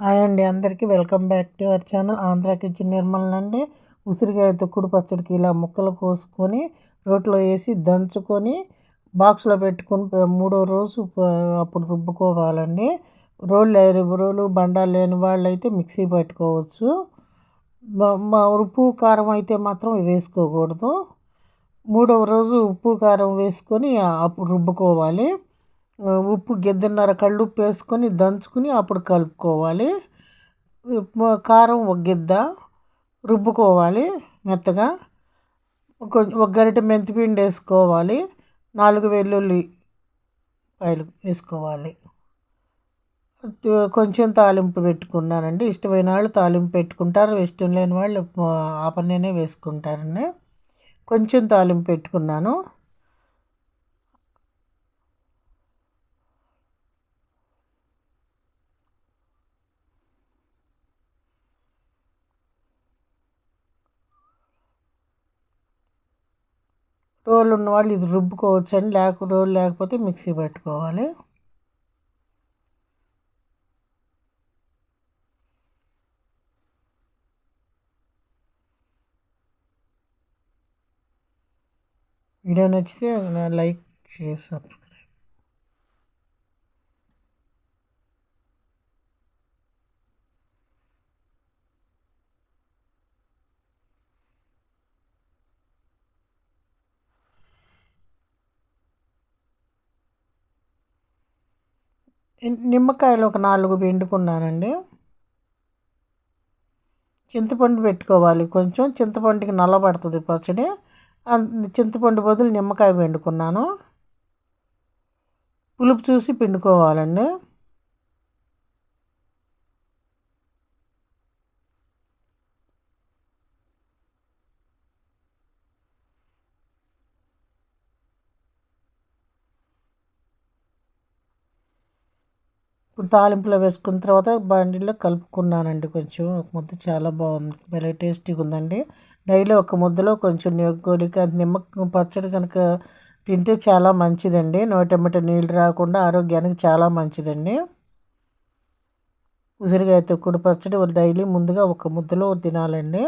Hi అండి అందరికీ welcome back to our channel Andhra kitchen Nirmal అండి. ఉసిరికాయ తొక్కుడు పచ్చడికి ఇలా ముక్కలు కోసుకొని రోట్లో వేసి దంచుకొని బాక్స్లో పెట్టుకొని మూడో రోజు అప్పుడు రుబ్బుకోవాలండి. రోళ్ళు రోలు బండాలు లేని వాళ్ళు అయితే మిక్సీ పెట్టుకోవచ్చు. మా ఉప్పు కారం అయితే మాత్రం వేసుకోకూడదు. మూడవ రోజు ఉప్పు కారం వేసుకొని అప్పుడు రుబ్బుకోవాలి. ఉప్పు గిద్దన్నర కళ్ళు ఉప్పు వేసుకొని దంచుకుని అప్పుడు కలుపుకోవాలి. కారం ఒక గిద్ద రుబ్బుకోవాలి మెత్తగా. ఒక గరిట మెంతిపిండి వేసుకోవాలి. నాలుగు వెల్లుల్లి పాయలు వేసుకోవాలి. కొంచెం తాలింపు పెట్టుకున్నానండి. ఇష్టమైన వాళ్ళు తాలింపు పెట్టుకుంటారు. ఇష్టం లేని వాళ్ళు ఆ పన్నీనే వేసుకుంటారండి. కొంచెం తాలింపు పెట్టుకున్నాను. రోలు ఉన్న వాళ్ళు ఇది రుబ్బుకోవచ్చు అండి లేక రోల్ లేకపోతే మిక్సీ పెట్టుకోవాలి. వీడియో నచ్చితే లైక్ షేర్ సబ్స్క్రైబ్. నిమ్మకాయలు ఒక నాలుగు పిండుకున్నానండి. చింతపండు పెట్టుకోవాలి. కొంచెం చింతపండుకి నల్లబడుతుంది పచ్చడి. చింతపండు బదులు నిమ్మకాయ పిండుకున్నాను. పులుపు చూసి పిండుకోవాలండి. తాలింపులో వేసుకున్న తర్వాత బండిలో కలుపుకున్నానండి కొంచెం. ఒక ముద్ద చాలా బాగుంది. భలే టేస్టీగా ఉందండి. డైలీ ఒక ముద్దలో కొంచెం గోలిక నిమ్మ పచ్చడి కనుక తింటే చాలా మంచిదండి. నోటెమ్మట నీళ్ళు రాకుండా ఆరోగ్యానికి చాలా మంచిదండి. ఉసిరికాయ తొక్కుడు పచ్చడి డైలీ ముందుగా ఒక ముద్దలో తినాలండి.